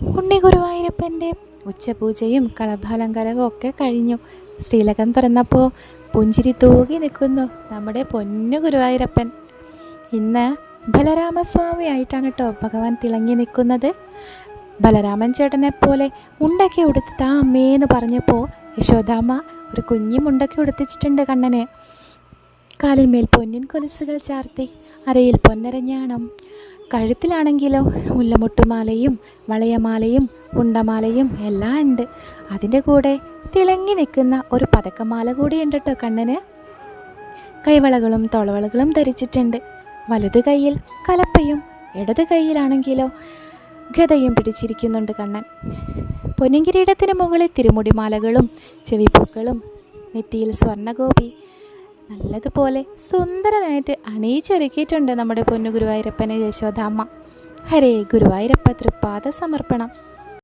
ഉണ്ണി ഗുരുവായൂരപ്പന്റെ ഉച്ചപൂജയും കളഭാലങ്കാരവും ഒക്കെ കഴിഞ്ഞു. ശ്രീലകം തുറന്നപ്പോൾ പുഞ്ചിരി തൂകി നിൽക്കുന്നു നമ്മുടെ പൊന്നു ഗുരുവായൂരപ്പൻ. ഇന്ന് ബലരാമസ്വാമി ആയിട്ടാണ് കേട്ടോ ഭഗവാൻ തിളങ്ങി നിൽക്കുന്നത്. ബലരാമൻ ചേട്ടനെ പോലെ മുണ്ടൊക്കെ ഉടുത്ത് താ അമ്മേന്ന് പറഞ്ഞപ്പോൾ യശോദാമ്മ ഒരു കുഞ്ഞി മുണ്ടൊക്കെ ഉടുത്തിച്ചിട്ടുണ്ട് കണ്ണനെ. കാലിന്മേൽ മേൽ പൊന്നിൻ കൊലുസുകൾ ചാർത്തി അരയിൽ പൊന്നരഞ്ഞാണം. കഴുത്തിലാണെങ്കിലോ മുല്ലമുട്ടുമാലയും വളയമാലയും ഉണ്ടമാലയും എല്ലാം ഉണ്ട്. അതിന്റെ കൂടെ തിളങ്ങി നിൽക്കുന്ന ഒരു പതക്കമാല കൂടിയുണ്ട് കേട്ടോ കണ്ണന്. കൈവളകളും തോളവളകളും ധരിച്ചിട്ടുണ്ട്. വലതു കൈയിൽ കലപ്പയും ഇടത് കൈയിലാണെങ്കിലോ ഗതയും പിടിച്ചിരിക്കുന്നുണ്ട് കണ്ണൻ. പൊന്നിൻകിരീടത്തിന് മുകളിൽ തിരുമുടിമാലകളും ചെവിപ്പൂക്കളും നെറ്റിയിൽ സ്വർണഗോപി നല്ലതുപോലെ സുന്ദരനായിട്ട് അണിയിച്ചൊരുക്കിയിട്ടുണ്ട് നമ്മുടെ പൊന്നു ഗുരുവായൂരപ്പനെ യശോദാമ്മ. ഹരേ ഗുരുവായൂരപ്പ തൃപ്പാദ സമർപ്പണം.